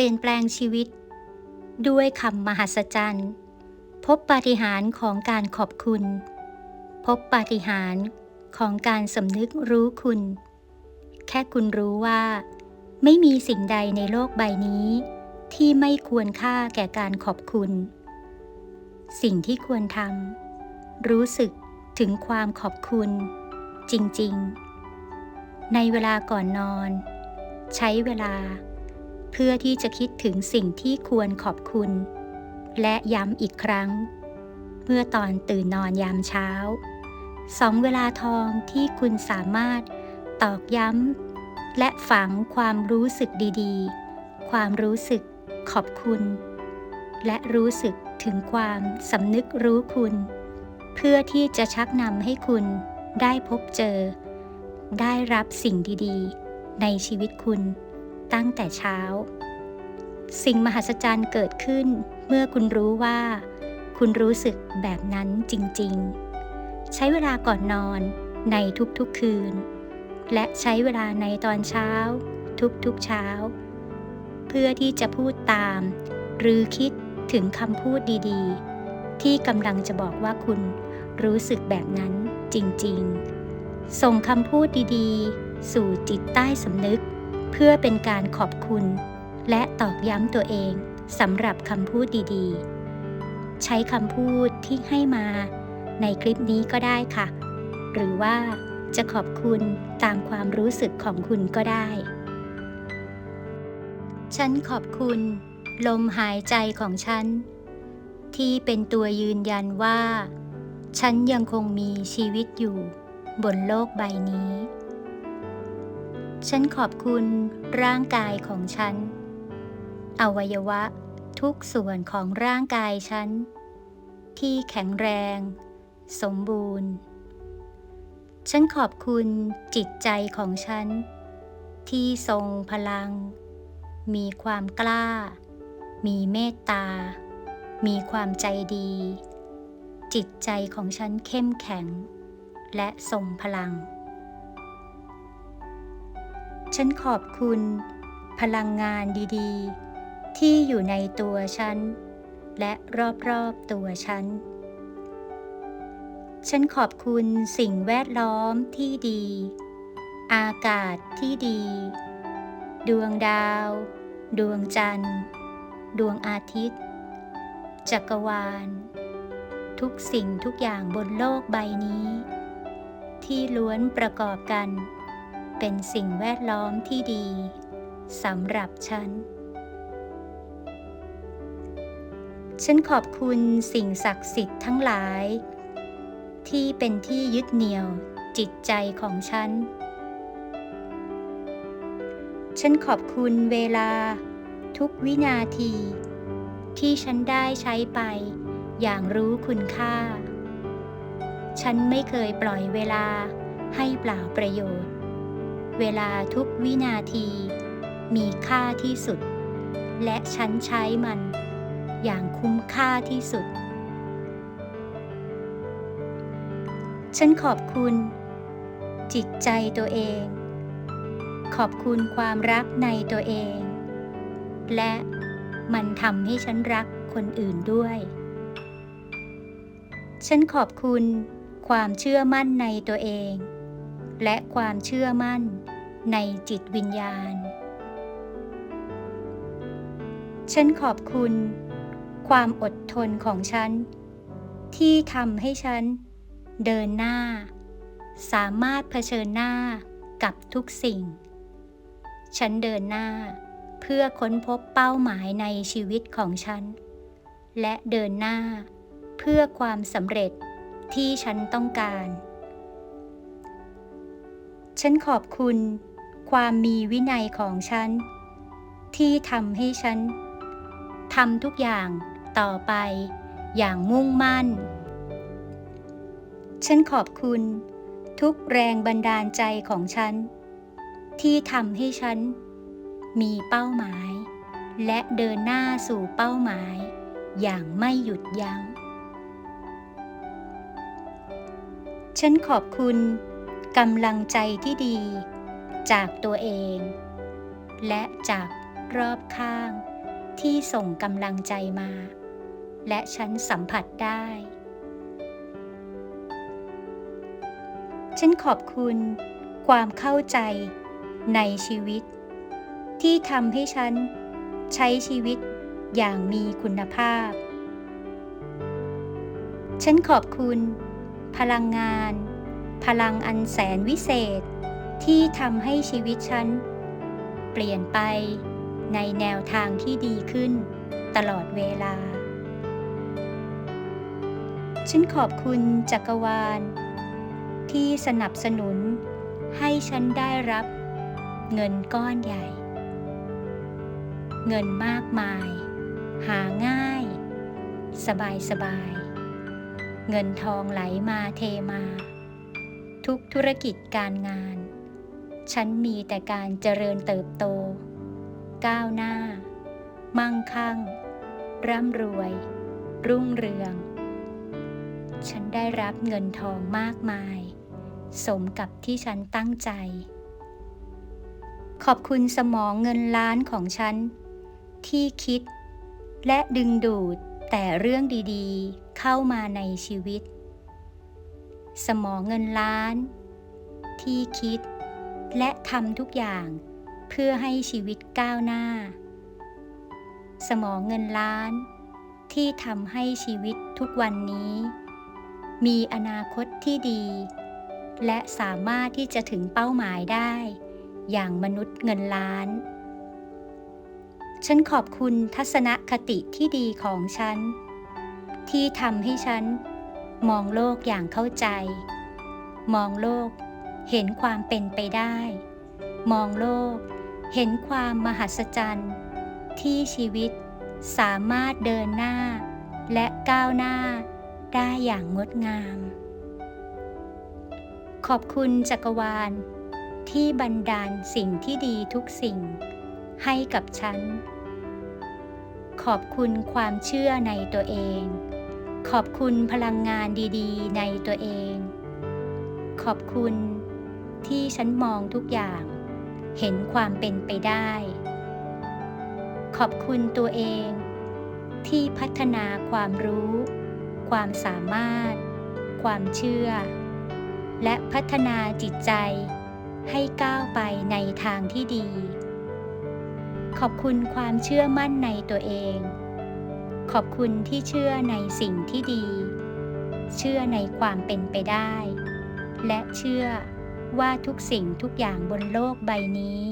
ปลี่ยนแปลงชีวิต ด้วยคำมหัศจรรย์ พบปาฏิหาริย์ของการขอบคุณ พบปาฏิหาริย์ของการสำนึกรู้คุณ แค่คุณรู้ว่า ไม่มีสิ่งใดในโลกใบนี้ ที่ไม่ควรค่าแก่การขอบคุณ สิ่งที่ควรทำรู้สึกถึงความขอบคุณ จริง ๆ ในเวลาก่อนนอน ใช้เวลา เพื่อที่จะคิดถึงสิ่งที่ควรขอบคุณ และย้ำอีกครั้ง เมื่อตอนตื่นนอนยามเช้าสองเวลาทองที่คุณสามารถตอกย้ำ และฝังความรู้สึกดีๆ ความรู้สึกขอบคุณ และรู้สึกถึงความสำนึกรู้คุณ เพื่อที่จะชักนำให้คุณได้พบเจอ ได้รับสิ่งดีๆ ในชีวิตคุณ ตั้งแต่เช้า สิ่งมหัศจรรย์เกิดขึ้น เมื่อคุณรู้ว่า คุณรู้สึกแบบนั้นจริง ๆ ใช้เวลาก่อนนอนในทุกๆคืน และใช้เวลาในตอนเช้า ทุกๆเช้า เพื่อที่จะพูดตาม หรือคิดถึงคำพูดดีๆ ที่กำลังจะบอกว่าคุณรู้สึกแบบนั้นจริง ๆ ส่งคำพูดดีๆ สู่จิตใต้สำนึก เพื่อเป็นการขอบคุณ และตอกย้ำตัวเองสำหรับคำพูดดีๆ ใช้คำพูดที่ให้มาในคลิปนี้ก็ได้ค่ะ หรือว่าจะขอบคุณตามความรู้สึกของคุณก็ได้ ฉันขอบคุณ ลมหายใจของฉัน ที่เป็นตัวยืนยันว่า ฉันยังคงมีชีวิตอยู่บนโลกใบนี้ ฉันขอบคุณร่างกายของฉัน อวัยวะทุกส่วนของร่างกายฉัน ที่แข็งแรง สมบูรณ์ ฉันขอบคุณจิตใจของฉัน ที่ทรงพลัง มีความกล้า มีเมตตา มีความใจดี จิตใจของฉันเข้มแข็ง และทรงพลัง ฉันขอบคุณ พลังงานดีๆ ที่อยู่ในตัวฉัน และรอบๆตัวฉัน ฉันขอบคุณสิ่งแวดล้อมที่ดี อากาศที่ดี ดวงดาว ดวงจันทร์ ดวงอาทิตย์ จักรวาล ทุกสิ่งทุกอย่างบนโลกใบนี้ ที่ล้วนประกอบกัน เป็นสิ่งแวดล้อมที่ดีสำหรับฉัน ฉันขอบคุณสิ่งศักดิ์สิทธิ์ทั้งหลาย ที่เป็นที่ยึดเหนี่ยวจิตใจของฉัน ฉันขอบคุณเวลาทุกวินาที ที่ฉันได้ใช้ไปอย่างรู้คุณค่า ฉันไม่เคยปล่อยเวลาให้เปล่าประโยชน์ เวลาทุกวินาที มีค่าที่สุด และฉันใช้มัน อย่างคุ้มค่าที่สุด ฉันขอบคุณ จิตใจตัวเอง ขอบคุณความรักในตัวเอง และมันทำให้ฉันรักคนอื่นด้วย ฉันขอบคุณความเชื่อมั่นในตัวเอง และความเชื่อมั่นในจิตวิญญาณ ฉันขอบคุณ ความอดทนของฉัน ที่ทำให้ฉัน เดินหน้า สามารถเผชิญหน้ากับทุกสิ่ง ฉันเดินหน้าเพื่อค้นพบเป้าหมายในชีวิตของฉัน และเดินหน้าเพื่อความสำเร็จที่ฉันต้องการ ฉันขอบคุณ ความมีวินัยของฉัน ที่ทำให้ฉันทำทุกอย่างต่อไป อย่างมุ่งมั่น ฉันขอบคุณ ทุกแรงบันดาลใจของฉัน ที่ทำให้ฉัน มีเป้าหมาย และเดินหน้าสู่เป้าหมาย อย่างไม่หยุดยัง้ง ฉันขอบคุณ กำลังใจที่ดี จากตัวเอง และจากรอบข้างที่ส่งกำลังใจมา และฉันสัมผัสได้ ฉันขอบคุณความเข้าใจในชีวิต ที่ทำให้ฉันใช้ชีวิตอย่างมีคุณภาพ ฉันขอบคุณ พลังงาน พลังอันแสนวิเศษ ที่ทำให้ชีวิตฉัน เปลี่ยนไปในแนวทางที่ดีขึ้น ตลอดเวลา ฉันขอบคุณจักรวาล ที่สนับสนุน ให้ฉันได้รับเงินก้อนใหญ่ เงินมากมาย หาง่าย สบายสบาย เงินทองไหลมาเทมา ทุกธุรกิจการงาน ฉันมีแต่การเจริญเติบโต ก้าวหน้า มั่งคั่ง ร่ำรวย รุ่งเรือง ฉันได้รับเงินทองมากมาย สมกับที่ฉันตั้งใจ ขอบคุณสมองเงินล้านของฉัน ที่คิด และดึงดูดแต่เรื่องดีๆ เข้ามาในชีวิต สมองเงินล้าน ที่คิด และทำทุกอย่างเพื่อให้ชีวิตก้าวหน้า สมองเงินล้าน ที่ทำให้ชีวิตทุกวันนี้ มีอนาคตที่ดี และสามารถที่จะถึงเป้าหมายได้ อย่างมนุษย์เงินล้าน ฉันขอบคุณทัศนคติที่ดีของฉัน ที่ทำให้ฉัน มองโลกอย่างเข้าใจ มองโลก เห็นความเป็นไปได้ มองโลก เห็นความมหัศจรรย์ ที่ชีวิตสามารถเดินหน้า และก้าวหน้าได้อย่างงดงาม ขอบคุณจักรวาล ที่บันดาลสิ่งที่ดีทุกสิ่ง ให้กับฉัน ขอบคุณความเชื่อในตัวเอง ขอบคุณพลังงานดีๆ ในตัวเอง ขอบคุณที่ฉันมองทุกอย่าง เห็นความเป็นไปได้ ขอบคุณตัวเอง ที่พัฒนาความรู้ ความสามารถ ความเชื่อ และพัฒนาจิตใจ ให้ก้าวไปในทางที่ดี ขอบคุณความเชื่อมั่นในตัวเอง ขอบคุณที่เชื่อในสิ่งที่ดี เชื่อในความเป็นไปได้ และเชื่อว่าทุกสิ่งทุกอย่างบนโลกใบนี้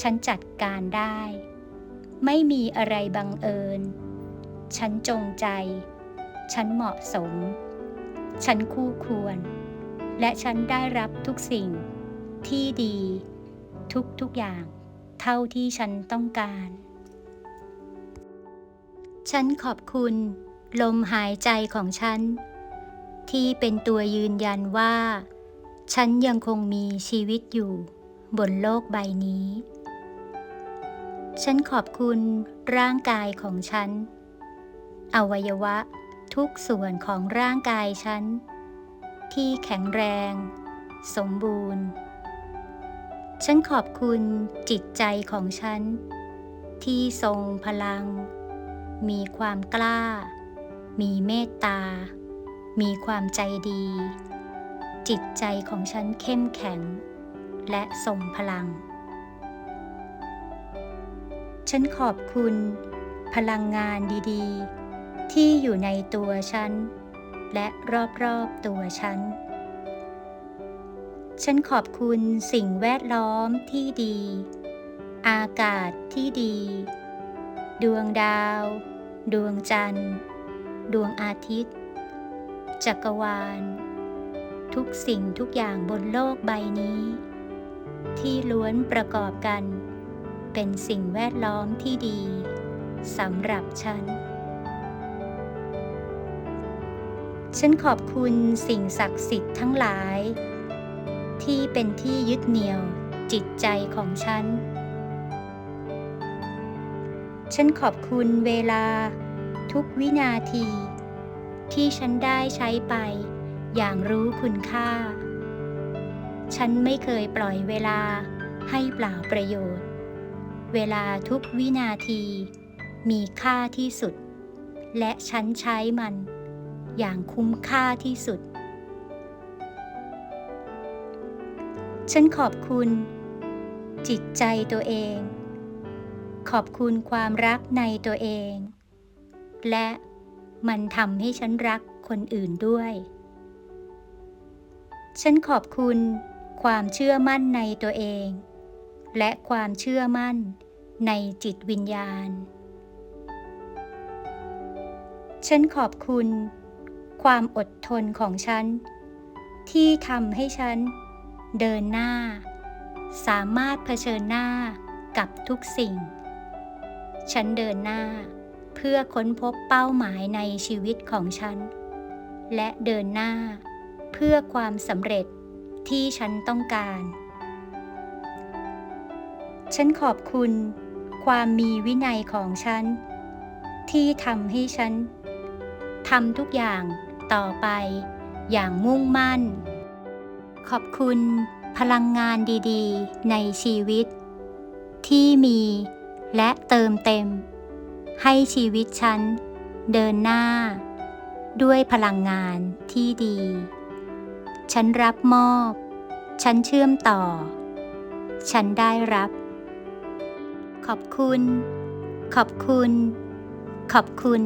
ฉันจัดการได้ ไม่มีอะไรบังเอิญ ฉันจงใจ ฉันเหมาะสม ฉันคู่ควร และฉันได้รับทุกสิ่งที่ดี ทุกทุกอย่าง เท่าที่ฉันต้องการ ฉันขอบคุณ ลมหายใจของฉัน ที่เป็นตัวยืนยันว่า ฉันยังคงมีชีวิตอยู่ บนโลกใบนี้ ฉันขอบคุณร่างกายของฉัน อวัยวะทุกส่วนของร่างกายฉัน ที่แข็งแรง สมบูรณ์ ฉันขอบคุณจิตใจของฉัน ที่ทรงพลัง มีความกล้า มีเมตตา มีความใจดี จิตใจของฉันเข้มแข็ง และทรงพลัง ฉันขอบคุณ พลังงานดีๆ ที่อยู่ในตัวฉัน และรอบๆตัวฉัน ฉันขอบคุณสิ่งแวดล้อมที่ดี อากาศที่ดี ดวงดาว ดวงจันทร์ ดวงอาทิตย์ จักรวาล ทุกสิ่งทุกอย่างบนโลกใบนี้ ที่ล้วนประกอบกัน เป็นสิ่งแวดล้อมที่ดีสำหรับฉัน ฉันขอบคุณสิ่งศักดิ์สิทธิ์ทั้งหลาย ที่เป็นที่ยึดเหนี่ยวจิตใจของฉัน ฉันขอบคุณเวลา ทุกวินาที ที่ฉันได้ใช้ไป อย่างรู้คุณค่า ฉันไม่เคยปล่อยเวลาให้เปล่าประโยชน์ เวลาทุกวินาที มีค่าที่สุด และฉันใช้มัน อย่างคุ้มค่าที่สุด ฉันขอบคุณ จิตใจตัวเอง ขอบคุณความรักในตัวเอง และมันทำให้ฉันรักคนอื่นด้วย ฉันขอบคุณความเชื่อมั่นในตัวเอง และความเชื่อมั่นในจิตวิญญาณ ฉันขอบคุณ ความอดทนของฉัน ที่ทำให้ฉัน เดินหน้า สามารถเผชิญหน้ากับทุกสิ่ง ฉันเดินหน้า เพื่อค้นพบเป้าหมายในชีวิตของฉัน และเดินหน้า เพื่อความสำเร็จที่ฉันต้องการ ฉันขอบคุณ ความมีวินัยของฉัน ที่ทำให้ฉันทำทุกอย่างต่อไปอย่างมุ่งมั่น ขอบคุณพลังงานดีๆ ในชีวิต ที่มี และเติมเต็ม ให้ชีวิตฉัน เดินหน้า ด้วยพลังงานที่ดี ฉันรับมอบ ฉันเชื่อมต่อ ฉันได้รับ ขอบคุณ ขอบคุณ ขอบคุณ